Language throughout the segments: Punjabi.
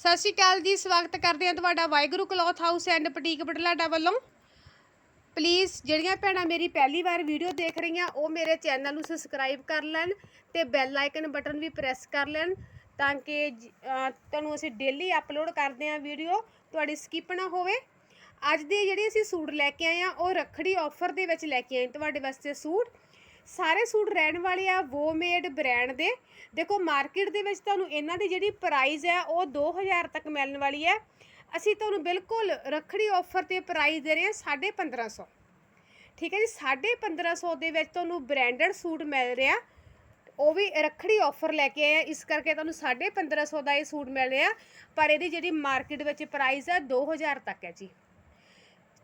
ਸਤਿ ਸ਼੍ਰੀ ਅਕਾਲ ਜੀ, ਸਵਾਗਤ ਕਰਦੇ ਹਾਂ ਤੁਹਾਡਾ Waheguru Cloth House and Boutique Budhlada ਵੱਲੋਂ। ਪਲੀਜ਼ ਜਿਹੜੀਆਂ ਭੈਣਾਂ ਮੇਰੀ ਪਹਿਲੀ ਵਾਰ ਵੀਡੀਓ ਦੇਖ ਰਹੀਆਂ, ਉਹ ਮੇਰੇ ਚੈਨਲ ਨੂੰ ਸਬਸਕ੍ਰਾਈਬ ਕਰ ਲੈਣ ਤੇ ਬੈਲ ਆਈਕਨ ਬਟਨ ਵੀ ਪ੍ਰੈਸ ਕਰ ਲੈਣ ਤਾਂ ਕਿ ਜ- ਤੁਹਾਨੂੰ ਅਸੀਂ ਡੇਲੀ ਅਪਲੋਡ ਕਰਦੇ ਹਾਂ ਵੀਡੀਓ ਤੁਹਾਡੀ ਸਕਿਪ ਨਾ ਹੋਵੇ। ਅੱਜ ਦੇ ਜਿਹੜੇ ਅਸੀਂ ਸੂਟ ਲੈ ਕੇ ਆਏ ਆ ਉਹ ਰੱਖੜੀ ਆਫਰ ਦੇ ਵਿੱਚ ਲੈ ਕੇ ਆਏ ਤੁਹਾਡੇ ਵਾਸਤੇ ਸੂਟ। ਸਾਰੇ ਸੂਟ ਰਹਿਣ ਵਾਲੇ ਆ, ਵੋ ਮੇਡ ਬ੍ਰਾਂਡ ਦੇ। ਦੇਖੋ ਮਾਰਕੀਟ ਦੇ ਵਿੱਚ ਤੁਹਾਨੂੰ ਇਹਨਾਂ ਦੀ ਜਿਹੜੀ ਪ੍ਰਾਈਸ ਹੈ ਉਹ 2000 ਤੱਕ ਮਿਲਣ ਵਾਲੀ ਹੈ ਅਸੀਂ ਤੁਹਾਨੂੰ ਬਿਲਕੁਲ ਰੱਖੜੀ ਆਫਰ ਤੇ ਪ੍ਰਾਈਸ ਦੇ ਰਹੇ ਹਾਂ 1550 ਠੀਕ ਹੈ ਜੀ 1550 ਦੇ ਵਿੱਚ ਤੁਹਾਨੂੰ ਬ੍ਰਾਂਡਡ ਸੂਟ ਮਿਲ ਰਿਹਾ। ਉਹ ਵੀ ਰੱਖੜੀ ਆਫਰ ਲੈ ਕੇ ਆਏ ਆ, ਇਸ ਕਰਕੇ ਤੁਹਾਨੂੰ 1550 ਦਾ ਇਹ ਸੂਟ ਮਿਲ ਰਿਹਾ। ਪਰ ਇਹਦੀ ਜਿਹੜੀ ਮਾਰਕੀਟ ਵਿੱਚ ਪ੍ਰਾਈਸ ਹੈ 2000 ਤੱਕ ਹੈ ਜੀ।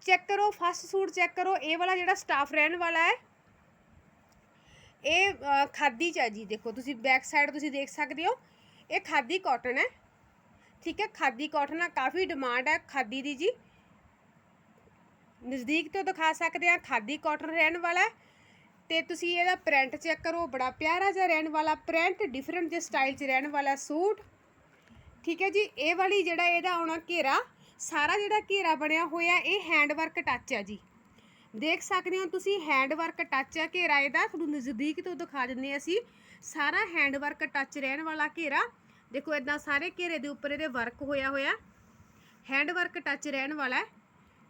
ਚੈੱਕ ਕਰੋ ਫਸਟ ਸੂਟ ਚੈੱਕ ਕਰੋ, ਇਹ ਵਾਲਾ ਜਿਹੜਾ ਸਟਾਫ ਰਹਿਣ ਵਾਲਾ ਹੈ ਇਹ ਖਾਦੀ ਚ ਹੈ ਜੀ, ਦੇਖੋ, ਤੁਸੀਂ ਬੈਕ ਸਾਈਡ ਤੁਸੀਂ ਦੇਖ ਸਕਦੇ ਹੋ। ਇਹ ਖਾਦੀ ਕਾਟਨ ਹੈ। ਠੀਕ ਹੈ, ਖਾਦੀ ਕਾਟਨ ਆ ਕਾਫੀ ਡਿਮਾਂਡ ਹੈ ਖਾਦੀ ਦੀ ਜੀ। ਨਜ਼ਦੀਕ ਤੋਂ ਦਿਖਾ ਸਕਦੇ ਆ ਖਾਦੀ ਕਾਟਨ ਰਹਿਣ ਵਾਲਾ ਹੈ। ਤੇ ਤੁਸੀਂ ਇਹਦਾ ਪ੍ਰਿੰਟ ਚੈੱਕ ਕਰੋ ਬੜਾ ਪਿਆਰਾ ਜਿਹਾ ਰਹਿਣ ਵਾਲਾ ਪ੍ਰਿੰਟ ਡਿਫਰੈਂਟ ਜਿਹਾ ਸਟਾਈਲ 'ਚ ਰਹਿਣ ਵਾਲਾ ਸੂਟ। ਠੀਕ ਹੈ ਜੀ, ਇਹ ਵਾਲੀ ਜਿਹੜਾ ਇਹਦਾ ਆਉਣਾ ਘੇਰਾ, ਸਾਰਾ ਜਿਹੜਾ ਘੇਰਾ ਬਣਿਆ ਹੋਇਆ, ਇਹ ਹੈਂਡ ਵਰਕ ਟੱਚ ਹੈ ਜੀ। ਦੇਖ ਸਕਦੇ ਹੋ ਤੁਸੀਂ ਹੈਂਡ ਵਰਕ ਟੱਚ ਹੈ ਘੇਰਾ ਇਹਦਾ, ਤੁਹਾਨੂੰ ਨਜ਼ਦੀਕ ਤੋਂ ਦਿਖਾ ਦਿੰਦੇ ਹਾਂ ਅਸੀਂ। ਸਾਰਾ ਹੈਂਡ ਵਰਕ ਟੱਚ ਰਹਿਣ ਵਾਲਾ ਘੇਰਾ। ਦੇਖੋ ਇਦਾਂ ਸਾਰੇ ਘੇਰੇ ਦੇ ਉੱਪਰ ਇਹਦੇ ਵਰਕ ਹੋਇਆ ਹੋਇਆ। ਹੈਂਡ ਵਰਕ ਟੱਚ ਰਹਿਣ ਵਾਲਾ ਹੈ।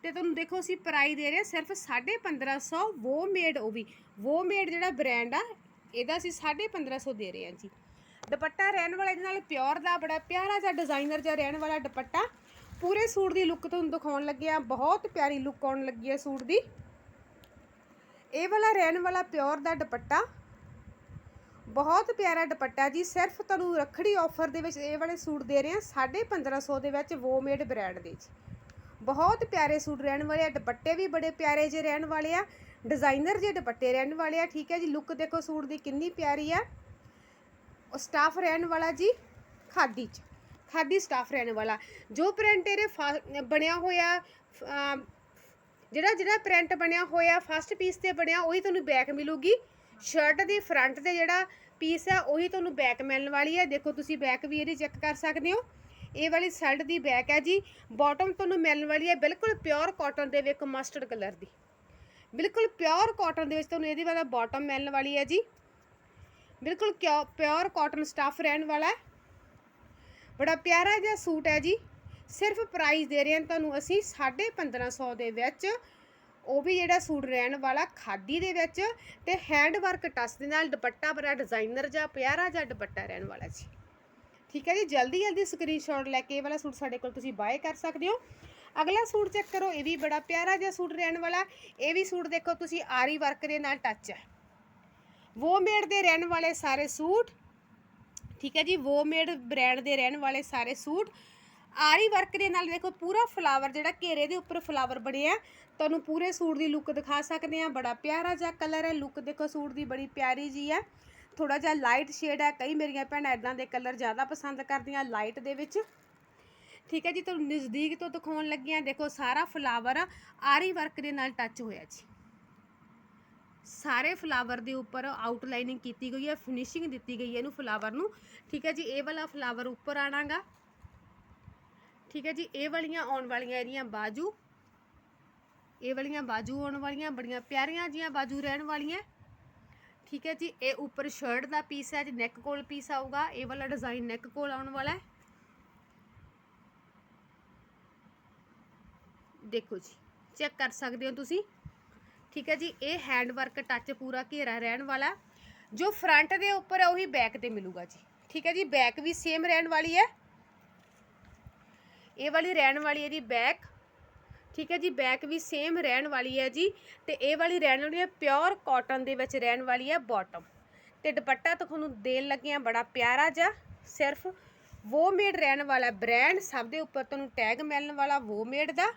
ਤੇ ਤੁਹਾਨੂੰ ਦੇਖੋ ਅਸੀਂ ਪ੍ਰਾਈਸ ਦੇ ਰਹੇ ਹਾਂ ਸਿਰਫ 1550 ਵੋ ਮੇਡ ਉਹ ਵੀ। ਵੋ ਮੇਡ ਜਿਹੜਾ ਬ੍ਰਾਂਡ ਆ, ਇਹਦਾ ਅਸੀਂ 1550 ਦੇ ਰਹੇ ਹਾਂ ਜੀ। ਦੁਪੱਟਾ ਰਹਿਣ ਵਾਲਾ, ਇਹਦੇ ਨਾਲ ਪਿਓਰ ਦਾ ਬੜਾ ਪਿਆਰਾ ਜਿਹਾ ਡਿਜ਼ਾਈਨਰ ਜਿਹਾ ਰਹਿਣ ਵਾਲਾ ਦੁਪੱਟਾ। ਪੂਰੇ ਸੂਟ ਦੀ ਲੁੱਕ ਤੁਹਾਨੂੰ ਦਿਖਾਉਣ ਲੱਗੇ ਆ ਬਹੁਤ ਪਿਆਰੀ ਲੁੱਕ ਆਉਣ ਲੱਗੀ ਹੈ ਸੂਟ ਦੀ। ਇਹ ਵਾਲਾ ਰਹਿਣ ਵਾਲਾ ਪਿਓਰ ਦਾ ਦੁਪੱਟਾ। ਬਹੁਤ ਪਿਆਰਾ ਦੁਪੱਟਾ ਜੀ। ਸਿਰਫ ਤੁਹਾਨੂੰ ਰੱਖੜੀ ਆਫਰ ਦੇ ਵਿੱਚ ਇਹ ਵਾਲੇ ਸੂਟ ਦੇ ਰਹੇ ਹਾਂ। 1550 ਦੇ ਵਿੱਚ ਵੋਮੇਡ ਬ੍ਰਾਂਡ ਦੇ ਜੀ। ਬਹੁਤ ਪਿਆਰੇ ਸੂਟ ਰਹਿਣ ਵਾਲੇ ਆ। ਦੁਪੱਟੇ ਵੀ ਬੜੇ ਪਿਆਰੇ ਜਿਹੇ ਰਹਿਣ ਵਾਲੇ ਆ। ਡਿਜ਼ਾਈਨਰ ਜਿਹੇ ਦੁਪੱਟੇ ਰਹਿਣ ਵਾਲੇ ਆ। ਠੀਕ ਹੈ ਜੀ। ਲੁੱਕ ਦੇਖੋ ਸੂਟ ਦੀ ਕਿੰਨੀ ਪਿਆਰੀ ਆ। ਉਹ ਸਟਾਫ ਰਹਿਣ ਵਾਲਾ ਜੀ। ਖਾਦੀ ਚ। ਖਾਦੀ ਸਟਾਫ ਰਹਿਣ ਵਾਲਾ। ਜੋ ਪ੍ਰਿੰਟ ਇਹਦੇ ਫਾ- ਬਣਿਆ ਹੋਇਆ ਜਿਹੜਾ ਜਿਹੜਾ ਪ੍ਰਿੰਟ ਬਣਿਆ ਹੋਇਆ ਫਸਟ ਪੀਸ ਤੇ ਬਣਿਆ, ਉਹੀ ਤੁਹਾਨੂੰ ਬੈਕ ਮਿਲੂਗੀ। ਸ਼ਰਟ ਦੇ ਫਰੰਟ ਤੇ ਜਿਹੜਾ ਪੀਸ ਹੈ ਉਹੀ ਤੁਹਾਨੂੰ ਬੈਕ ਮਿਲਣ ਵਾਲੀ ਹੈ ਦੇਖੋ, ਤੁਸੀਂ ਬੈਕ ਵੀ ਇਹਦੀ ਚੈੱਕ ਕਰ ਸਕਦੇ ਹੋ। ਇਹ ਵਾਲੀ ਸ਼ਰਟ ਦੀ ਬੈਕ ਹੈ ਜੀ। ਬਾਟਮ ਤੁਹਾਨੂੰ ਮਿਲਣ ਵਾਲੀ ਹੈ ਬਿਲਕੁਲ ਪਿਓਰ ਕਾਟਨ ਦੇ ਵਿੱਚ ਮਸਟਰਡ ਕਲਰ ਦੀ। ਬਿਲਕੁਲ ਪਿਓਰ ਕਾਟਨ ਦੇ ਵਿੱਚ ਤੁਹਾਨੂੰ ਇਹਦੀ ਵਾਲਾ ਬਾਟਮ ਮਿਲਣ ਵਾਲੀ ਹੈ ਜੀ। ਬਿਲਕੁਲ ਪਿਓਰ ਕਾਟਨ ਸਟਫ ਰਹਿਣ ਵਾਲਾ। ਹੈ ਬੜਾ ਪਿਆਰਾ ਜਿਹਾ ਸੂਟ ਹੈ ਜੀ। ਸਿਰਫ ਪ੍ਰਾਈਸ ਦੇ ਰਹੇ ਹਾਂ ਤੁਹਾਨੂੰ ਅਸੀਂ 1550 ਦੇ ਵਿੱਚ ਉਹ ਵੀ ਜਿਹੜਾ ਸੂਟ ਰਹਿਣ ਵਾਲਾ ਖਾਦੀ ਦੇ ਵਿੱਚ ਤੇ ਹੈਂਡ ਵਰਕ ਟੱਚ ਦੇ ਨਾਲ ਦੁਪੱਟਾ ਬੜਾ ਡਿਜ਼ਾਈਨਰ ਜਾਂ ਪਿਆਰਾ ਜਿਹਾ ਦੁਪੱਟਾ ਰਹਿਣ ਵਾਲਾ ਜੀ। ਠੀਕ ਹੈ ਜੀ, ਜਲਦੀ ਜਲਦੀ ਸਕਰੀਨਸ਼ਾਟ ਲੈ ਕੇ ਇਹ ਵਾਲਾ ਸੂਟ ਸਾਡੇ ਕੋਲ ਤੁਸੀਂ ਬਾਏ ਕਰ ਸਕਦੇ ਹੋ। ਅਗਲਾ ਸੂਟ ਚੈੱਕ ਕਰੋ, ਇਹ ਵੀ ਬੜਾ ਪਿਆਰਾ ਜਿਹਾ ਸੂਟ ਰਹਿਣ ਵਾਲਾ, ਇਹ ਵੀ ਸੂਟ ਦੇਖੋ ਤੁਸੀਂ ਆਰੀ ਵਰਕ ਦੇ ਨਾਲ ਟੱਚ ਹੈ। ਵੋਮੇਡ ਦੇ ਰਹਿਣ ਵਾਲੇ ਸਾਰੇ ਸੂਟ, ਠੀਕ ਹੈ ਜੀ ਵੋਮੇਡ ਬ੍ਰਾਂਡ ਦੇ ਰਹਿਣ ਵਾਲੇ ਸਾਰੇ ਸੂਟ ਆਰੀ ਵਰਕ ਦੇ ਨਾਲ ਦੇਖੋ ਪੂਰਾ ਫਲਾਵਰ ਜਿਹੜਾ ਘੇਰੇ ਦੇ ਉੱਪਰ ਫਲਾਵਰ ਬਣਿਆ ਤੁਹਾਨੂੰ ਪੂਰੇ ਸੂਟ ਦੀ ਲੁੱਕ ਦਿਖਾ ਸਕਦੇ ਆ। ਬੜਾ ਪਿਆਰਾ ਜਿਹਾ ਕਲਰ ਹੈ ਲੁੱਕ ਦੇਖੋ ਸੂਟ ਦੀ ਬੜੀ ਪਿਆਰੀ ਜੀ ਹੈ। ਥੋੜਾ ਜਿਹਾ ਲਾਈਟ ਸ਼ੇਡ ਹੈ, ਕਈ ਮੇਰੀਆਂ ਭੈਣਾਂ ਇਦਾਂ ਦੇ ਕਲਰ ਜ਼ਿਆਦਾ ਪਸੰਦ ਕਰਦੀਆਂ ਲਾਈਟ ਦੇ ਵਿੱਚ। ਠੀਕ ਹੈ ਜੀ, ਤੁਹਾਨੂੰ ਨਜ਼ਦੀਕ ਤੋਂ ਦਿਖਾਉਣ ਲੱਗੀਆਂ ਦੇਖੋ, ਸਾਰਾ ਫਲਾਵਰ ਆਰੀ ਵਰਕ ਦੇ ਨਾਲ ਟੱਚ ਹੋਇਆ ਜੀ। ਸਾਰੇ ਫਲਾਵਰ ਦੇ ਉੱਪਰ ਆਊਟਲਾਈਨਿੰਗ ਕੀਤੀ ਗਈ ਹੈ ਫਿਨਿਸ਼ਿੰਗ ਦਿੱਤੀ ਗਈ ਹੈ ਇਹਨੂੰ ਫਲਾਵਰ ਨੂੰ। ਠੀਕ ਹੈ ਜੀ, ਇਹ ਵਾਲਾ ਫਲਾਵਰ ਉੱਪਰ ਆਣਾਗਾ। ਠੀਕ ਹੈ ਜੀ, ਇਹ ਵਾਲੀਆਂ ਆਉਣ ਵਾਲੀਆਂ ਇਹਦੀਆਂ ਬਾਜੂ, ਇਹ ਵਾਲੀਆਂ ਬਾਜੂ ਆਉਣ ਵਾਲੀਆਂ, ਬੜੀਆਂ ਪਿਆਰੀਆਂ ਜੀਆਂ ਬਾਜੂ ਰਹਿਣ ਵਾਲੀਆਂ। ਠੀਕ ਹੈ ਜੀ, ਇਹ ਉੱਪਰ ਸ਼ਰਟ ਦਾ ਪੀਸ ਹੈ ਜੀ ਨੈਕ ਕੋਲ ਪੀਸ ਆਊਗਾ, ਇਹ ਵਾਲਾ ਡਿਜ਼ਾਈਨ ਨੈਕ ਕੋਲ ਆਉਣ ਵਾਲਾ ਹੈ। ਦੇਖੋ ਜੀ ਚੈੱਕ ਕਰ ਸਕਦੇ ਹੋ ਤੁਸੀਂ। ਠੀਕ ਹੈ ਜੀ, ਇਹ ਹੈਂਡ ਵਰਕ ਟੱਚ ਪੂਰਾ ਘੇਰਾ ਰਹਿਣ ਵਾਲਾ। ਜੋ ਫਰੰਟ ਦੇ ਉੱਪਰ ਹੈ ਉਹੀ ਬੈਕ ਤੇ ਮਿਲੂਗਾ ਜੀ। ਠੀਕ ਹੈ ਜੀ ਬੈਕ ਵੀ ਸੇਮ ਰਹਿਣ ਵਾਲੀ ਹੈ। ਇਹ ਵਾਲੀ ਰਹਿਣ ਵਾਲੀ ਹੈ ਜੀ ਬੈਕ। ਠੀਕ ਹੈ ਜੀ, ਬੈਕ ਵੀ ਸੇਮ ਰਹਿਣ ਵਾਲੀ ਹੈ ਜੀ। ਤੇ ਇਹ ਵਾਲੀ ਰਹਿਣ ਵਾਲੀ ਹੈ ਪਿਓਰ ਕਾਟਨ ਦੇ ਵਿੱਚ ਰਹਿਣ ਵਾਲੀ ਹੈ ਬਾਟਮ ਤੇ ਦੁਪੱਟਾ ਤੁਹਾਨੂੰ ਦੇਣ ਲੱਗੇ ਆ ਬੜਾ ਪਿਆਰਾ ਜਿਹਾ, ਸਿਰਫ ਵੋ ਮੇਡ ਰਹਿਣ ਵਾਲਾ ਬ੍ਰਾਂਡ ਸਭ ਦੇ ਉੱਪਰ ਤੁਹਾਨੂੰ ਟੈਗ ਮਿਲਣ ਵਾਲਾ ਵੋ ਮੇਡ ਦਾ।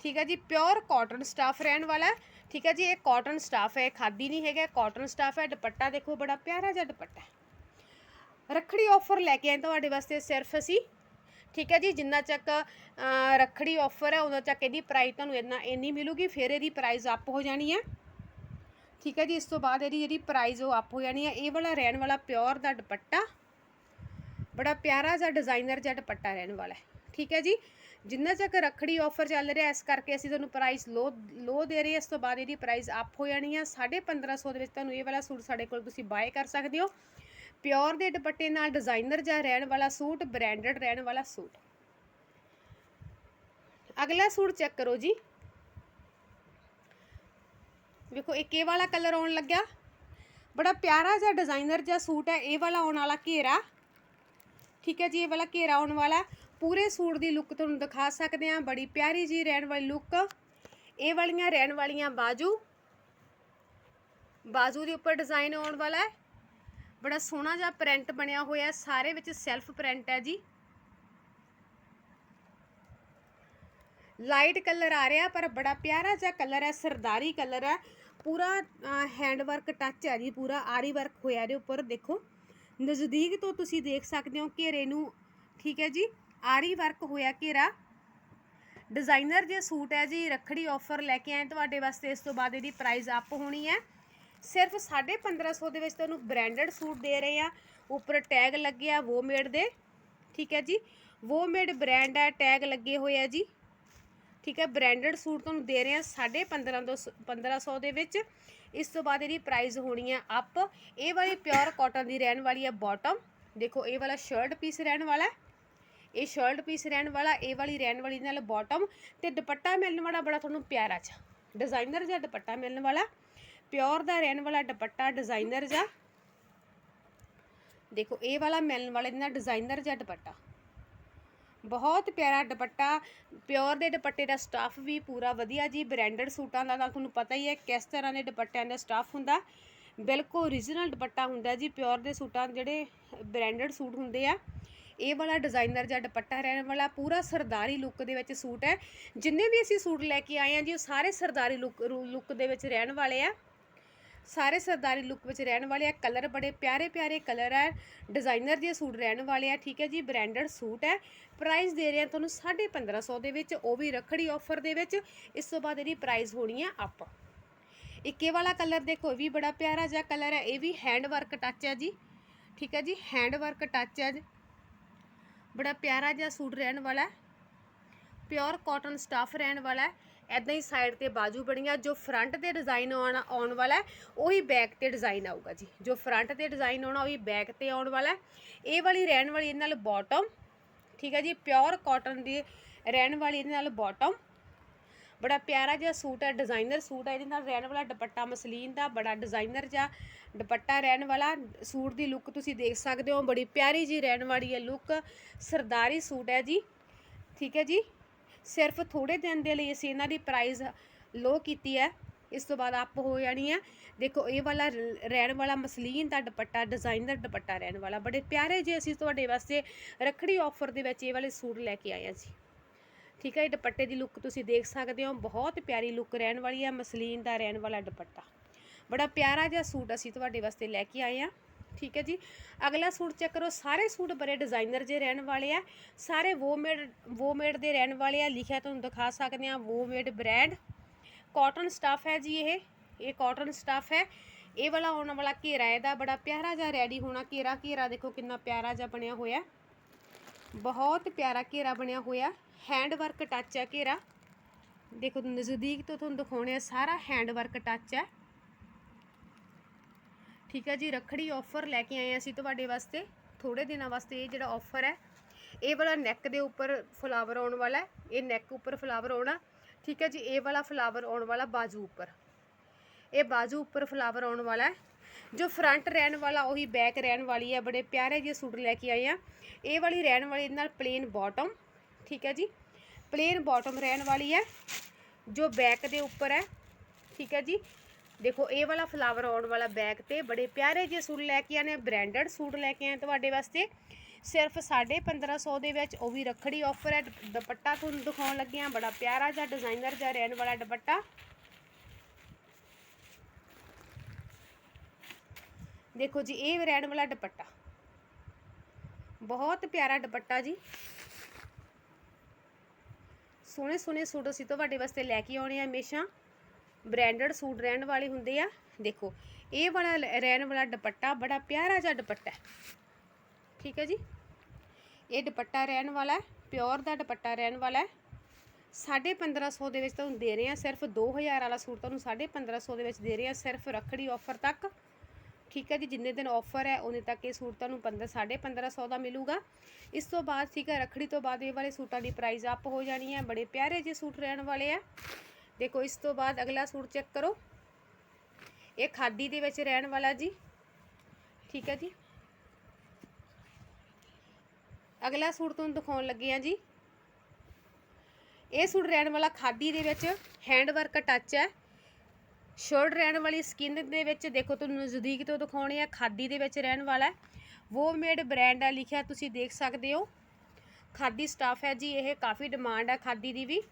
ਠੀਕ ਹੈ ਜੀ ਪਿਓਰ ਕਾਟਨ ਸਟਾਫ ਰਹਿਣ ਵਾਲਾ। ਠੀਕ ਹੈ ਜੀ, ਇਹ ਕਾਟਨ ਸਟਾਫ ਹੈ, ਇਹ ਖਾਦੀ ਨਹੀਂ ਹੈਗਾ ਕਾਟਨ ਸਟਾਫ ਹੈ, ਦੁਪੱਟਾ ਦੇਖੋ, ਬੜਾ ਪਿਆਰਾ ਜਿਹਾ ਦੁਪੱਟਾ। ਰੱਖੜੀ ਆਫਰ ਲੈ ਕੇ ਆਏ ਤੁਹਾਡੇ ਵਾਸਤੇ ਸਿਰਫ ਅਸੀਂ। ਠੀਕ ਹੈ ਜੀ ਜਿੰਨਾ ਚੱਕ ਅਹ, ਰੱਖੜੀ ਆਫਰ ਹੈ ਉਦੋਂ ਚੱਕ ਇਹਦੀ ਪ੍ਰਾਈਸ ਤੁਹਾਨੂੰ ਇੰਨਾ ਇੰਨੀ ਮਿਲੂਗੀ ਫਿਰ ਇਹਦੀ ਪ੍ਰਾਈਸ ਅਪ ਹੋ ਜਾਣੀ ਹੈ। ਠੀਕ ਹੈ ਜੀ ਇਸ ਤੋਂ ਬਾਅਦ ਇਹਦੀ ਜਿਹੜੀ ਪ੍ਰਾਈਸ ਉਹ ਅਪ ਹੋ ਜਾਣੀ ਹੈ ਇਹ ਵਾਲਾ ਰਹਿਣ ਵਾਲਾ ਪਿਓਰ ਦਾ ਦੁਪੱਟਾ ਬੜਾ ਪਿਆਰਾ ਜਿਹਾ ਡਿਜ਼ਾਈਨਰ ਜਿਹਾ ਦੁਪੱਟਾ ਰਹਿਣ ਵਾਲਾ ਹੈ। ਠੀਕ ਹੈ ਜੀ ਜਿੰਨਾ ਚੱਕ ਰੱਖੜੀ ਆਫਰ ਚੱਲ ਰਿਹਾ ਇਸ ਕਰਕੇ ਅਸੀਂ ਤੁਹਾਨੂੰ ਪ੍ਰਾਈਸ ਲੋ ਲੋ ਦੇ ਰਹੇ ਇਸ ਤੋਂ ਬਾਅਦ ਇਹਦੀ ਪ੍ਰਾਈਸ ਅਪ ਹੋ ਜਾਣੀ ਆ 1550 ਦੇ ਵਿੱਚ ਤੁਹਾਨੂੰ ਇਹ ਵਾਲਾ ਸੂਟ ਸਾਡੇ ਕੋਲ ਤੁਸੀਂ ਬਾਏ ਕਰ ਸਕਦੇ ਹੋ। ਪਿਓਰ ਦੇ ਦੁਪੱਟੇ ਨਾਲ ਡਿਜ਼ਾਈਨਰ ਜਾਂ ਰਹਿਣ ਵਾਲਾ ਸੂਟ, ਬ੍ਰਾਂਡਡ ਰਹਿਣ ਵਾਲਾ ਸੂਟ। ਅਗਲਾ ਸੂਟ ਚੈੱਕ ਕਰੋ ਜੀ। ਵੇਖੋ ਇੱਕ ਇਹ ਵਾਲਾ ਕਲਰ ਆਉਣ ਲੱਗਿਆ। ਬੜਾ ਪਿਆਰਾ ਜਿਹਾ ਡਿਜ਼ਾਈਨਰ ਜਿਹਾ ਸੂਟ ਹੈ, ਇਹ ਵਾਲਾ ਆਉਣ ਵਾਲਾ ਘੇਰਾ। ਠੀਕ ਹੈ ਜੀ, ਇਹ ਵਾਲਾ ਘੇਰਾ ਆਉਣ ਵਾਲਾ ਪੂਰੇ ਸੂਟ ਦੀ ਲੁੱਕ ਤੁਹਾਨੂੰ ਦਿਖਾ ਸਕਦੇ ਹਾਂ। ਬੜੀ ਪਿਆਰੀ ਜੀ ਰਹਿਣ ਵਾਲੀ ਲੁੱਕ। ਇਹ ਵਾਲੀਆਂ ਰਹਿਣ ਵਾਲੀਆਂ ਬਾਜੂ। ਬਾਜੂ ਦੇ ਉੱਪਰ ਡਿਜ਼ਾਈਨ ਆਉਣ ਵਾਲਾ ਹੈ। ਬੜਾ ਸੋਹਣਾ ਜਿਹਾ ਪ੍ਰਿੰਟ ਬਣਿਆ ਹੋਇਆ ਸਾਰੇ ਵਿੱਚ ਸੈਲਫ ਪ੍ਰਿੰਟ ਹੈ ਜੀ। ਲਾਈਟ ਕਲਰ ਆ ਰਿਹਾ, ਪਰ ਬੜਾ ਪਿਆਰਾ ਜਿਹਾ ਕਲਰ ਹੈ, ਸਰਦਾਰੀ ਕਲਰ ਹੈ। ਪੂਰਾ ਹੈਂਡ ਵਰਕ ਟੱਚ ਹੈ ਜੀ, ਪੂਰਾ ਆਰੀ ਵਰਕ ਹੋਇਆ ਇਹਦੇ ਉੱਪਰ, ਦੇਖੋ। ਨਜ਼ਦੀਕ ਤੋਂ ਤੁਸੀਂ ਦੇਖ ਸਕਦੇ ਹੋ ਘੇਰੇ ਨੂੰ, ਠੀਕ ਹੈ ਜੀ, ਆਰੀ ਵਰਕ ਹੋਇਆ ਘੇਰਾ। ਡਿਜ਼ਾਈਨਰ ਜੇ ਸੂਟ ਹੈ ਜੀ, ਰੱਖੜੀ ਆਫਰ ਲੈ ਕੇ ਆਏ, ਤੁਹਾਡੇ ਵਾਸਤੇ ਇਸ ਤੋਂ ਬਾਅਦ ਇਹਦੀ ਪ੍ਰਾਈਸ ਅਪ ਹੋਣੀ ਹੈ। ਸਿਰਫ 1550 ਦੇ ਵਿੱਚ ਤੁਹਾਨੂੰ ਬ੍ਰਾਂਡਡ ਸੂਟ ਦੇ ਰਹੇ ਆ ਉੱਪਰ ਟੈਗ ਲੱਗਿਆ ਵੋ ਮੇਡ ਦੇ। ਠੀਕ ਹੈ ਜੀ? ਵੋ ਮੇਡ ਬ੍ਰਾਂਡ ਹੈ ਟੈਗ ਲੱਗੇ ਹੋਏ ਆ ਜੀ। ਠੀਕ ਹੈ? ਬ੍ਰਾਂਡਡ ਸੂਟ ਤੁਹਾਨੂੰ ਦੇ ਰਹੇ ਆ 1550 1500 ਦੇ ਵਿੱਚ। ਇਸ ਤੋਂ ਬਾਅਦ ਇਹਦੀ ਪ੍ਰਾਈਸ ਹੋਣੀ ਹੈ ਅਪ ਇਹ ਵਾਲੀ ਪਿਓਰ ਕਾਟਨ ਦੀ ਰਹਿਣ ਵਾਲੀ ਆ ਬਾਟਮ ਦੇਖੋ, ਇਹ ਵਾਲਾ ਸ਼ਰਟ ਪੀਸ ਰਹਿਣ ਵਾਲਾ ਇਹ ਸ਼ਰਟ ਪੀਸ ਰਹਿਣ ਵਾਲਾ, ਇਹ ਵਾਲੀ ਰਹਿਣ ਵਾਲੀ ਨਾਲ ਬਾਟਮ ਤੇ ਦੁਪੱਟਾ ਮਿਲਣ ਵਾਲਾ ਬੜਾ ਤੁਹਾਨੂੰ ਪਿਆਰਾ 'ਚ ਡਿਜ਼ਾਈਨਰ ਜਿਹਾ ਦੁਪੱਟਾ ਮਿਲਣ ਵਾਲਾ। ਪਿਓਰ ਦਾ ਰਹਿਣ ਵਾਲਾ ਦੁਪੱਟਾ ਡਿਜ਼ਾਈਨਰ ਜਾਂ ਦੇਖੋ, ਇਹ ਵਾਲਾ ਮਿਲਣ ਵਾਲੇ ਨਾਲ ਡਿਜ਼ਾਈਨਰ ਜਾਂ ਦੁਪੱਟਾ। ਬਹੁਤ ਪਿਆਰਾ ਦੁਪੱਟਾ। ਪਿਓਰ ਦੇ ਦੁਪੱਟੇ ਦਾ ਸਟਾਫ ਵੀ ਪੂਰਾ ਵਧੀਆ ਜੀ। ਬ੍ਰਾਂਡਡ ਸੂਟਾਂ ਦਾ ਤਾਂ ਤੁਹਾਨੂੰ ਪਤਾ ਹੀ ਹੈ ਕਿਸ ਤਰ੍ਹਾਂ ਦੇ ਦੁਪੱਟਿਆਂ ਦਾ ਸਟਾਫ ਹੁੰਦਾ। ਬਿਲਕੁਲ ਓਰੀਜਨਲ ਦੁਪੱਟਾ ਹੁੰਦਾ ਜੀ। ਪਿਓਰ ਦੇ ਸੂਟਾਂ ਜਿਹੜੇ ਬ੍ਰਾਂਡਡ ਸੂਟ ਹੁੰਦੇ ਆ, ਇਹ ਵਾਲਾ ਡਿਜ਼ਾਈਨਰ ਜਾਂ ਦੁਪੱਟਾ ਰਹਿਣ ਵਾਲਾ। ਪੂਰਾ ਸਰਦਾਰੀ ਲੁੱਕ ਦੇ ਵਿੱਚ ਸੂਟ ਹੈ। ਜਿੰਨੇ ਵੀ ਅਸੀਂ ਸੂਟ ਲੈ ਕੇ ਆਏ ਆ ਜੀ, ਉਹ ਸਾਰੇ ਸਰਦਾਰੀ ਲੁੱਕ ਲੁੱਕ ਦੇ ਵਿੱਚ ਰਹਿਣ ਵਾਲੇ ਆ। ਸਾਰੇ ਸਰਦਾਰੀ ਲੁੱਕ ਵਿੱਚ ਰਹਿਣ ਵਾਲੇ ਆ ਕਲਰ ਬੜੇ ਪਿਆਰੇ ਪਿਆਰੇ ਕਲਰ ਹੈ ਡਿਜ਼ਾਈਨਰ ਦੇ ਸੂਟ ਰਹਿਣ ਵਾਲੇ ਆ, ਠੀਕ ਹੈ ਜੀ ਬ੍ਰਾਂਡਡ ਸੂਟ ਹੈ। ਪ੍ਰਾਈਸ ਦੇ ਰਹੇ ਆ ਤੁਹਾਨੂੰ 1550 ਦੇ ਵਿੱਚ, ਉਹ ਵੀ ਰੱਖੜੀ ਆਫਰ ਦੇ ਵਿੱਚ। ਇਸ ਤੋਂ ਬਾਅਦ ਇਹਦੀ ਪ੍ਰਾਈਸ ਹੋਣੀ ਆ ਅਪ ਇੱਕ ਇਹ ਵਾਲਾ ਕਲਰ ਦੇਖੋ, ਇਹ ਵੀ ਬੜਾ ਪਿਆਰਾ ਜਿਹਾ ਕਲਰ ਹੈ, ਇਹ ਵੀ ਹੈਂਡ ਵਰਕ ਟੱਚ ਹੈ ਜੀ। ਠੀਕ ਹੈ ਜੀ ਹੈਂਡ ਵਰਕ ਟੱਚ ਹੈ ਬੜਾ ਪਿਆਰਾ ਜਿਹਾ ਸੂਟ ਰਹਿਣ ਵਾਲਾ ਪਿਓਰ ਕਾਟਨ ਸਟਾਫ ਰਹਿਣ ਵਾਲਾ ਹੈ। ਐਦਾਂ ਹੀ ਸਾਈਡ ਤੇ ਬਾਜੂ ਬਣੀਆਂ, ਜੋ ਫਰੰਟ ਤੇ ਡਿਜ਼ਾਈਨ ਆਉਣ ਆਉਣ ਵਾਲਾ ਹੈ, ਉਹੀ ਬੈਕ ਤੇ ਡਿਜ਼ਾਈਨ ਆਊਗਾ ਜੀ। ਜੋ ਫਰੰਟ ਤੇ ਡਿਜ਼ਾਈਨ ਆਉਣਾ, ਉਹੀ ਬੈਕ ਤੇ ਆਉਣ ਵਾਲਾ ਇਹ ਵਾਲੀ ਰਹਿਣ ਵਾਲੀ ਇਹਦੇ ਨਾਲ ਬਾਟਮ ਠੀਕ ਹੈ ਜੀ? ਪਿਓਰ ਕਾਟਨ ਦੀ ਰਹਿਣ ਵਾਲੀ ਇਹਦੇ ਨਾਲ ਬਾਟਮ ਬੜਾ ਪਿਆਰਾ ਜਿਹਾ ਸੂਟ ਹੈ ਡਿਜ਼ਾਈਨਰ ਸੂਟ ਹੈ, ਇਹਦੇ ਨਾਲ ਰਹਿਣ ਵਾਲਾ ਦੁਪੱਟਾ ਮਸਲੀਨ ਦਾ, ਬੜਾ ਡਿਜ਼ਾਈਨਰ ਜਿਹਾ ਦੁਪੱਟਾ ਰਹਿਣ ਵਾਲਾ। ਸੂਟ ਦੀ ਲੁੱਕ ਤੁਸੀਂ ਦੇਖ ਸਕਦੇ ਹੋ, ਬੜੀ ਪਿਆਰੀ ਜੀ ਰਹਿਣ ਵਾਲੀ ਹੈ ਲੁੱਕ ਸਰਦਾਰੀ ਸੂਟ ਹੈ ਜੀ, ਠੀਕ ਹੈ ਜੀ? ਸਿਰਫ ਥੋੜੇ ਦਿਨ ਦੇ ਲਈ ਅਸੀਂ ਇਹਨਾਂ ਦੀ ਪ੍ਰਾਈਸ ਲੋ ਕੀਤੀ ਹੈ। ਇਸ ਤੋਂ ਬਾਅਦ ਅਪ ਹੋ ਜਾਣੀ ਹੈ। ਦੇਖੋ, ਇਹ ਵਾਲਾ ਰ- ਰਹਿਣ ਵਾਲਾ ਮਸਲੀਨ ਦਾ ਦੁਪੱਟਾ ਡਿਜ਼ਾਈਨਰ ਦੁਪੱਟਾ ਰਹਿਣ ਵਾਲਾ। ਬੜੇ ਪਿਆਰੇ ਜੇ ਅਸੀਂ ਤੁਹਾਡੇ ਵਾਸਤੇ ਰੱਖੜੀ ਆਫਰ ਦੇ ਵਿੱਚ ਇਹ ਵਾਲੇ ਸੂਟ ਲੈ ਕੇ ਆਏ ਹਾਂ ਜੀ। ਠੀਕ ਹੈ, ਇਹ ਦੁਪੱਟੇ ਦੀ ਲੁੱਕ ਤੁਸੀਂ ਦੇਖ ਸਕਦੇ ਹੋ। ਬਹੁਤ ਪਿਆਰੀ ਲੁੱਕ ਰਹਿਣ ਵਾਲੀ ਹੈ, ਮਸਲੀਨ ਦਾ ਰਹਿਣ ਵਾਲਾ ਦੁਪੱਟਾ। ਬੜਾ ਪਿਆਰਾ ਜਿਹਾ ਸੂਟ ਅਸੀਂ ਤੁਹਾਡੇ ਵਾਸਤੇ ਲੈ ਕੇ ਆਏ ਹਾਂ। ਠੀਕ ਹੈ ਜੀ। ਅਗਲਾ ਸੂਟ ਚੈੱਕ ਕਰੋ, ਸਾਰੇ ਸੂਟ ਬੜੇ ਡਿਜ਼ਾਈਨਰ ਜੇ ਰਹਿਣ ਵਾਲੇ ਆ। ਸਾਰੇ ਵੋਮੇਡ ਵੋਮੇਡ ਦੇ ਰਹਿਣ ਵਾਲੇ ਆ। ਲਿਖਿਆ ਤੁਹਾਨੂੰ ਦਿਖਾ ਸਕਦੇ ਆ ਵੋਮੇਡ ਬ੍ਰਾਂਡ ਕਾਟਨ ਸਟਾਫ ਹੈ ਜੀ ਇਹ। ਇਹ ਕਾਟਨ ਸਟਾਫ ਹੈ। ਇਹ ਵਾਲਾ ਆਉਣ ਵਾਲਾ ਘੇਰਾ, ਇਹਦਾ ਬੜਾ ਪਿਆਰਾ ਜਿਹਾ ਰੈਡੀ ਹੋਣਾ। ਘੇਰਾ ਘੇਰਾ ਦੇਖੋ ਕਿੰਨਾ ਪਿਆਰਾ ਜਿਹਾ ਬਣਿਆ ਹੋਇਆ। ਬਹੁਤ ਪਿਆਰਾ ਘੇਰਾ ਬਣਿਆ ਹੋਇਆ। ਹੈਂਡ ਵਰਕ ਟੱਚ ਹੈ ਘੇਰਾ। ਦੇਖੋ ਨਜ਼ਦੀਕ ਤੋਂ ਤੁਹਾਨੂੰ ਦਿਖਾਉਣੇ ਆ, ਸਾਰਾ ਹੈਂਡ ਵਰਕ ਟੱਚ ਹੈ। ਠੀਕ ਹੈ ਜੀ, ਰੱਖੜੀ ਆਫਰ ਲੈ ਕੇ ਆਏ ਹਾਂ ਅਸੀਂ ਤੁਹਾਡੇ ਵਾਸਤੇ। ਥੋੜੇ ਦਿਨਾਂ ਵਾਸਤੇ ਇਹ ਜਿਹੜਾ ਆਫਰ ਹੈ, ਇਹ ਵਾਲਾ ਨੈਕ ਦੇ ਉੱਪਰ ਫਲਾਵਰ ਆਉਣ ਵਾਲਾ ਹੈ, ਇਹ ਨੈਕ ਉੱਪਰ ਫਲਾਵਰ ਆਉਣਾ। ਠੀਕ ਹੈ ਜੀ, ਇਹ ਵਾਲਾ ਫਲਾਵਰ ਆਉਣ ਵਾਲਾ ਬਾਜੂ ਉੱਪਰ। ਇਹ ਬਾਜੂ ਉੱਪਰ ਫਲਾਵਰ ਆਉਣ ਵਾਲਾ ਹੈ। ਜੋ ਫਰੰਟ ਰਹਿਣ ਵਾਲਾ, ਉਹੀ ਬੈਕ ਰਹਿਣ ਵਾਲੀ ਹੈ, ਬੜੇ ਪਿਆਰੇ ਜਿਹੇ ਸੂਟ ਲੈ ਕੇ ਆਏ ਆ ਇਹ ਵਾਲੀ ਰਹਿਣ ਵਾਲੀ ਇਹਦੇ ਨਾਲ ਪਲੇਨ ਬਾਟਮ ਠੀਕ ਹੈ ਜੀ। ਪਲੇਨ ਬਾਟਮ ਰਹਿਣ ਵਾਲੀ ਹੈ, ਜੋ ਬੈਕ ਦੇ ਉੱਪਰ ਹੈ, ਠੀਕ ਹੈ ਜੀ। ਦੇਖੋ, ਇਹ ਵਾਲਾ ਫਲਾਵਰ ਆਉਣ ਵਾਲਾ ਬੈਗ ਤੇ ਬੜੇ ਪਿਆਰੇ ਜਿਹੇ ਸੂਟ ਲੈ ਕੇ ਆਏ ਨੇ ਬ੍ਰਾਂਡਡ ਸੂਟ ਲੈ ਕੇ ਆਏ ਤੁਹਾਡੇ ਵਾਸਤੇ। ਸਿਰਫ 1550 ਦੇ ਵਿੱਚ ਉਹ ਵੀ ਰੱਖੜੀ ਆਫਰ ਹੈ, ਦੁਪੱਟਾ ਤੁਹਾਨੂੰ ਦਿਖਾਉਣ ਲੱਗੇ ਆ ਬੜਾ ਪਿਆਰਾ ਜਿਹਾ ਡਿਜ਼ਾਈਨਰ ਜਿਹਾ ਰਹਿਣ ਵਾਲਾ ਦੁਪੱਟਾ। ਦੇਖੋ ਜੀ, ਇਹ ਰਹਿਣ ਵਾਲਾ ਦੁਪੱਟਾ। ਬਹੁਤ ਪਿਆਰਾ ਦੁਪੱਟਾ ਜੀ। ਸੋਹਣੇ ਸੋਹਣੇ ਸੂਟ ਅਸੀਂ ਤੁਹਾਡੇ ਵਾਸਤੇ ਲੈ ਕੇ ਆਉਣੇ ਆ ਹਮੇਸ਼ਾ। ਬ੍ਰਾਂਡਡ ਸੂਟ ਰਹਿਣ ਵਾਲੇ ਹੁੰਦੇ ਆ। ਦੇਖੋ, ਇਹ ਵਾਲਾ ਲ- ਰਹਿਣ ਵਾਲਾ ਦੁਪੱਟਾ ਬੜਾ ਪਿਆਰਾ ਜਿਹਾ ਦੁਪੱਟਾ ਠੀਕ ਹੈ ਜੀ? ਇਹ ਦੁਪੱਟਾ ਰਹਿਣ ਵਾਲਾ ਪਿਓਰ ਦਾ ਦੁਪੱਟਾ ਰਹਿਣ ਵਾਲਾ ਹੈ। 1550 ਦੇ ਵਿੱਚ ਤੁਹਾਨੂੰ ਦੇ ਰਹੇ ਆ ਸਿਰਫ 2000 ਵਾਲਾ ਸੂਟ ਤੁਹਾਨੂੰ 1550 ਦੇ ਵਿੱਚ ਦੇ ਰਹੇ ਆ ਸਿਰਫ ਰੱਖੜੀ ਆਫਰ ਤੱਕ। ਠੀਕ ਹੈ ਜੀ, ਜਿੰਨੇ ਦਿਨ ਆਫਰ ਹੈ, ਉਹਨੇ ਤੱਕ ਇਹ ਸੂਟ ਤੁਹਾਨੂੰ 15 1550 ਦਾ ਮਿਲੂਗਾ। ਇਸ ਤੋਂ ਬਾਅਦ ਠੀਕ ਹੈ, ਰੱਖੜੀ ਤੋਂ ਬਾਅਦ ਇਹ ਵਾਲੇ ਸੂਟਾਂ ਦੀ ਪ੍ਰਾਈਸ ਅਪ ਹੋ ਜਾਣੀ ਹੈ, ਬੜੇ ਪਿਆਰੇ ਜਿਹੇ ਸੂਟ ਰਹਿਣ ਵਾਲੇ ਆ। ਦੇਖੋ, ਇਸ ਤੋਂ ਬਾਅਦ ਅਗਲਾ ਸੂਟ ਚੈੱਕ ਕਰੋ। ਇਹ ਖਾਦੀ ਦੇ ਵਿੱਚ ਰਹਿਣ ਵਾਲਾ ਜੀ। ਠੀਕ ਹੈ ਜੀ। ਅਗਲਾ ਸੂਟ ਤੁਹਾਨੂੰ ਦਿਖਾਉਣ ਲੱਗੇ ਆ ਜੀ। ਇਹ ਸੂਟ ਰਹਿਣ ਵਾਲਾ ਖਾਦੀ ਦੇ ਵਿੱਚ ਹੈਂਡ ਵਰਕ ਟੱਚ ਹੈ। ਸ਼ੋਲਡ ਰਹਿਣ ਵਾਲੀ ਸਕਿਨ ਦੇ ਵਿੱਚ ਦੇਖੋ, ਤੁਹਾਨੂੰ ਨਜ਼ਦੀਕ ਤੋਂ ਦਿਖਾਉਣੇ ਆ। ਖਾਦੀ ਦੇ ਵਿੱਚ ਰਹਿਣ ਵਾਲਾ ਹੈ। ਵੋ ਮੇਡ ਬ੍ਰਾਂਡ ਆ, ਲਿਖਿਆ ਤੁਸੀਂ ਦੇਖ ਸਕਦੇ ਹੋ। ਖਾਦੀ ਸਟਾਫ ਹੈ ਜੀ, ਇਹ ਕਾਫੀ ਡਿਮਾਂਡ ਹੈ ਖਾਦੀ ਦੀ ਵੀ।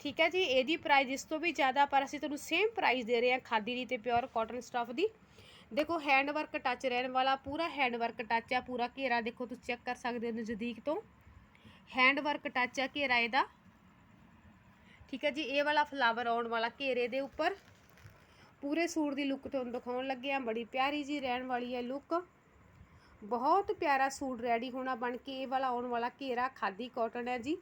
ਠੀਕ ਹੈ ਜੀ, ਇਹਦੀ ਪ੍ਰਾਈਸ ਇਸ ਤੋਂ ਵੀ ਜ਼ਿਆਦਾ, ਪਰ ਅਸੀਂ ਤੁਹਾਨੂੰ ਸੇਮ ਪ੍ਰਾਈਸ ਦੇ ਰਹੇ ਹਾਂ ਖਾਦੀ ਦੀ ਤੇ ਪਿਓਰ ਕਾਟਨ ਸਟਾਫ ਦੀ। ਦੇਖੋ ਹੈਂਡ ਵਰਕ ਟੱਚ ਰਹਿਣ ਵਾਲਾ, ਪੂਰਾ ਹੈਂਡ ਵਰਕ ਟੱਚ ਆ, ਪੂਰਾ ਘੇਰਾ ਦੇਖੋ ਤੁਸੀਂ ਚੈੱਕ ਕਰ ਸਕਦੇ ਹੋ ਨਜ਼ਦੀਕ ਤੋਂ। ਹੈਂਡ ਵਰਕ ਟੱਚ ਆ ਘੇਰਾ ਇਹਦਾ। ਠੀਕ ਹੈ ਜੀ, ਇਹ ਵਾਲਾ ਫਲਾਵਰ ਆਉਣ ਵਾਲਾ ਘੇਰੇ ਦੇ ਉੱਪਰ। ਪੂਰੇ ਸੂਟ ਦੀ ਲੁੱਕ ਤੁਹਾਨੂੰ ਦਿਖਾਉਣ ਲੱਗੇ ਆ ਬੜੀ ਪਿਆਰੀ ਜੀ ਰਹਿਣ ਵਾਲੀ ਹੈ ਲੁੱਕ ਬਹੁਤ ਪਿਆਰਾ ਸੂਟ ਰੈਡੀ ਹੋਣਾ ਬਣ ਕੇ ਇਹ ਵਾਲਾ ਆਉਣ ਵਾਲਾ ਘੇਰਾ, ਖਾਦੀ ਕਾਟਨ ਹੈ ਜੀ।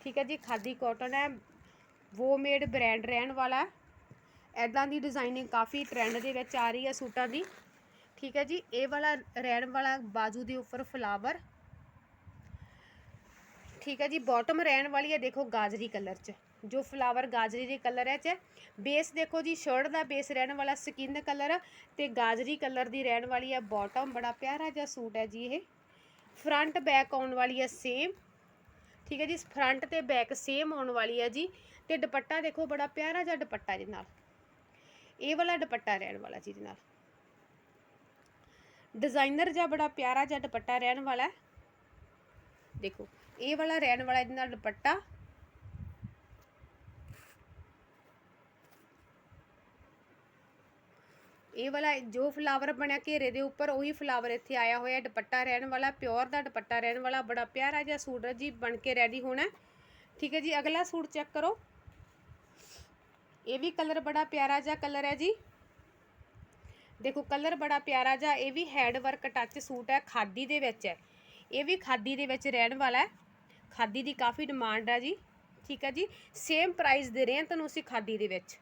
ਠੀਕ ਹੈ ਜੀ, ਖਾਦੀ ਕਾਟਨ ਹੈ। ਵੋ ਮੇਡ ਬ੍ਰਾਂਡ ਰਹਿਣ ਵਾਲਾ ਐਦਾਂ ਦੀ ਡਿਜ਼ਾਈਨਿੰਗ ਕਾਫੀ ਟ੍ਰੈਂਡ ਦੇ ਵਿੱਚ ਆ ਰਹੀ ਹੈ ਸੂਟਾਂ ਦੀ। ਠੀਕ ਹੈ ਜੀ, ਇਹ ਵਾਲਾ ਰਹਿਣ ਵਾਲਾ ਬਾਜੂ ਦੇ ਉੱਪਰ ਫਲਾਵਰ ਠੀਕ ਹੈ ਜੀ ਬਾਟਮ ਰਹਿਣ ਵਾਲੀ ਹੈ, ਦੇਖੋ ਗਾਜਰੀ ਕਲਰ 'ਚ। ਜੋ ਫਲਾਵਰ ਗਾਜਰੀ ਦੇ ਕਲਰ ਹੈ 'ਚ। ਬੇਸ ਦੇਖੋ ਜੀ ਸ਼ਰਟ ਦਾ ਬੇਸ ਰਹਿਣ ਵਾਲਾ ਸਕਿਨ ਕਲਰ ਤੇ ਗਾਜਰੀ ਕਲਰ ਦੀ ਰਹਿਣ ਵਾਲੀ ਹੈ ਬਾਟਮ ਬੜਾ ਪਿਆਰਾ ਜਿਹਾ ਸੂਟ ਹੈ ਜੀ ਇਹ। ਫਰੰਟ ਬੈਕ ਆਉਣ ਵਾਲੀ ਹੈ ਸੇਮ ਠੀਕ ਹੈ ਜੀ ਫਰੰਟ ਤੇ ਬੈਕ ਸੇਮ ਆਉਣ ਵਾਲੀ ਹੈ ਜੀ ਤੇ ਦੁਪੱਟਾ ਦੇਖੋ ਬੜਾ ਪਿਆਰਾ ਜਿਹਾ ਦੁਪੱਟਾ ਜੀ ਨਾਲ। ਇਹ ਵਾਲਾ ਦੁਪੱਟਾ ਰਹਿਣ ਵਾਲਾ ਜੀ ਦੇ ਨਾਲ। ਡਿਜ਼ਾਈਨਰ ਜਿਹਾ ਬੜਾ ਪਿਆਰਾ ਜਿਹਾ ਦੁਪੱਟਾ ਰਹਿਣ ਵਾਲਾ। ਦੇਖੋ, ਇਹ ਵਾਲਾ ਰਹਿਣ ਵਾਲਾ ਇਹਦੇ ਨਾਲ ਦੁਪੱਟਾ। ਇਹ ਵਾਲਾ ਜੋ ਫਲਾਵਰ ਬਣਿਆ ਘੇਰੇ ਦੇ ਉੱਪਰ, ਉਹੀ ਫਲਾਵਰ ਇੱਥੇ ਆਇਆ ਹੋਇਆ, ਦੁਪੱਟਾ ਰਹਿਣ ਵਾਲਾ ਪਿਓਰ ਦਾ ਦੁਪੱਟਾ ਰਹਿਣ ਵਾਲਾ, ਬੜਾ ਪਿਆਰਾ ਜਿਹਾ ਸੂਟ ਹੈ ਜੀ ਬਣ ਕੇ ਰੈਡੀ ਹੋਣਾ। ਠੀਕ ਹੈ ਜੀ, ਅਗਲਾ ਸੂਟ ਚੈੱਕ ਕਰੋ। ਇਹ ਵੀ ਕਲਰ ਬੜਾ ਪਿਆਰਾ ਜਿਹਾ ਕਲਰ ਹੈ ਜੀ। ਦੇਖੋ ਕਲਰ ਬੜਾ ਪਿਆਰਾ ਜਿਹਾ, ਇਹ ਵੀ ਹੈਂਡ ਵਰਕ ਟੱਚ ਸੂਟ ਹੈ, ਖਾਦੀ ਦੇ ਵਿੱਚ ਹੈ। ਇਹ ਵੀ ਖਾਦੀ ਦੇ ਵਿੱਚ ਰਹਿਣ ਵਾਲਾ ਹੈ। ਖਾਦੀ ਦੀ ਕਾਫੀ ਡਿਮਾਂਡ ਹੈ ਜੀ। ਠੀਕ ਹੈ ਜੀ ਸੇਮ ਪ੍ਰਾਈਸ ਦੇ ਰਹੇ ਹਾਂ ਤੁਹਾਨੂੰ ਅਸੀਂ ਖਾਦੀ ਦੇ ਵਿੱਚ।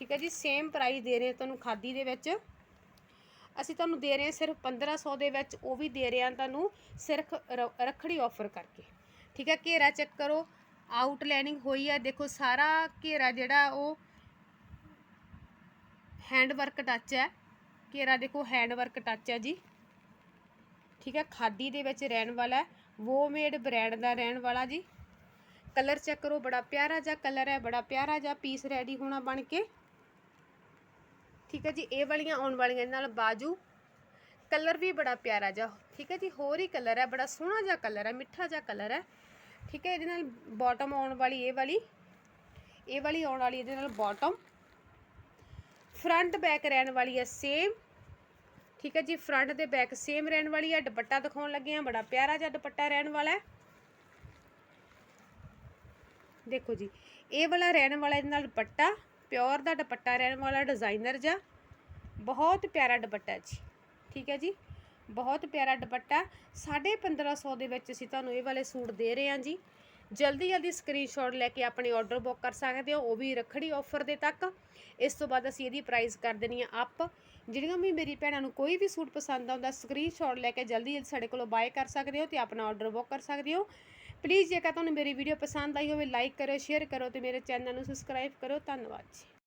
ਠੀਕ ਹੈ ਜੀ ਸੇਮ ਪ੍ਰਾਈਸ ਦੇ ਰਹੇ ਹਾਂ ਤੁਹਾਨੂੰ ਖਾਦੀ ਦੇ ਵਿੱਚ। ਅਸੀਂ ਤੁਹਾਨੂੰ ਦੇ ਰਹੇ ਹਾਂ ਸਿਰਫ 1500 ਦੇ ਵਿੱਚ, ਉਹ ਵੀ ਦੇ ਰਹੇ ਹਾਂ ਤੁਹਾਨੂੰ ਸਿਰਫ ਰ- ਰੱਖੜੀ ਆਫਰ ਕਰਕੇ। ਠੀਕ ਹੈ, ਘੇਰਾ ਚੈੱਕ ਕਰੋ ਆਊਟਲਾਈਨਿੰਗ ਹੋਈ ਹੈ ਦੇਖੋ ਸਾਰਾ ਘੇਰਾ ਜਿਹੜਾ ਉਹ ਹੈਂਡ ਵਰਕ ਟੱਚ ਹੈ। ਘੇਰਾ ਦੇਖੋ ਹੈਂਡ ਵਰਕ ਟੱਚ ਹੈ ਜੀ। ਠੀਕ ਹੈ, ਖਾਦੀ ਦੇ ਵਿੱਚ ਰਹਿਣ ਵਾਲਾ ਵੋ ਮੇਡ ਬ੍ਰਾਂਡ ਦਾ ਰਹਿਣ ਵਾਲਾ ਜੀ। ਕਲਰ ਚੈੱਕ ਕਰੋ, ਬੜਾ ਪਿਆਰਾ ਜਿਹਾ ਕਲਰ ਹੈ, ਬੜਾ ਪਿਆਰਾ ਜਿਹਾ ਪੀਸ ਰੈਡੀ ਹੋਣਾ ਬਣ ਕੇ। ਠੀਕ ਹੈ ਜੀ, ਇਹ ਵਾਲੀਆਂ ਆਉਣ ਵਾਲੀਆਂ ਇਹਦੇ ਨਾਲ ਬਾਜੂ। ਕਲਰ ਵੀ ਬੜਾ ਪਿਆਰਾ ਜਿਹਾ, ਠੀਕ ਹੈ ਜੀ, ਹੋਰ ਹੀ ਕਲਰ ਹੈ, ਬੜਾ ਸੋਹਣਾ ਜਿਹਾ ਕਲਰ ਹੈ, ਮਿੱਠਾ ਜਿਹਾ ਕਲਰ ਹੈ। ਠੀਕ ਹੈ, ਇਹਦੇ ਨਾਲ ਬਾਟਮ ਆਉਣ ਵਾਲੀ ਇਹ ਵਾਲੀ ਇਹ ਵਾਲੀ ਆਉਣ ਵਾਲੀ ਇਹਦੇ ਨਾਲ ਬਾਟਮ ਫਰੰਟ ਬੈਕ ਰਹਿਣ ਵਾਲੀ ਹੈ ਸੇਮ ਠੀਕ ਹੈ ਜੀ ਫਰੰਟ ਤੇ ਬੈਕ ਸੇਮ ਰਹਿਣ ਵਾਲੀ ਹੈ, ਦੁਪੱਟਾ ਦਿਖਾਉਣ ਲੱਗੇ ਆ ਬੜਾ ਪਿਆਰਾ ਜਿਹਾ ਦੁਪੱਟਾ ਰਹਿਣ ਵਾਲਾ ਹੈ। ਦੇਖੋ ਜੀ, ਇਹ ਵਾਲਾ ਰਹਿਣ ਵਾਲਾ ਇਹਦੇ ਨਾਲ ਦੁਪੱਟਾ। ਪਿਓਰ ਦਾ ਦੁਪੱਟਾ ਰਹਿਣ ਵਾਲਾ ਡਿਜ਼ਾਈਨਰ ਜਿਹਾ। ਬਹੁਤ ਪਿਆਰਾ ਦੁਪੱਟਾ ਜੀ। ਠੀਕ ਹੈ ਜੀ? ਬਹੁਤ ਪਿਆਰਾ ਦੁਪੱਟਾ। 1550 ਦੇ ਵਿੱਚ ਅਸੀਂ ਤੁਹਾਨੂੰ ਇਹ ਵਾਲੇ ਸੂਟ ਦੇ ਰਹੇ ਹਾਂ ਜੀ। ਜਲਦੀ ਜਲਦੀ ਸਕਰੀਨਸ਼ਾਟ ਲੈ ਕੇ ਆਪਣੇ ਆਰਡਰ ਬੁੱਕ ਕਰ ਸਕਦੇ ਹੋ। ਉਹ ਵੀ ਰੱਖੜੀ ਆਫਰ ਦੇ ਤੱਕ। ਇਸ ਤੋਂ ਬਾਅਦ ਅਸੀਂ ਇਹਦੀ ਪ੍ਰਾਈਸ ਕਰ ਦੇਣੀ ਆ ਅਪ ਜਿਹੜੀਆਂ ਵੀ ਮੇਰੀ ਭੈਣਾਂ ਨੂੰ ਕੋਈ ਵੀ ਸੂਟ ਪਸੰਦ ਆਉਂਦਾ ਸਕਰੀਨਸ਼ਾਟ ਲੈ ਕੇ ਜਲਦੀ ਜਲਦੀ ਸਾਡੇ ਕੋਲੋਂ ਬਾਏ ਕਰ ਸਕਦੇ ਹੋ ਤੇ ਆਪਣਾ ਆਰਡਰ ਬੁੱਕ ਕਰ ਸਕਦੇ ਹੋ। ਪਲੀਜ਼ ਜੇਕਰ ਤੁਹਾਨੂੰ ਮੇਰੀ ਵੀਡੀਓ ਪਸੰਦ ਆਈ ਹੋਵੇ ਲਾਈਕ ਕਰੋ ਸ਼ੇਅਰ ਕਰੋ ਤੇ ਮੇਰੇ ਚੈਨਲ ਨੂੰ ਸਬਸਕ੍ਰਾਈਬ ਕਰੋ ਧੰਨਵਾਦ ਜੀ।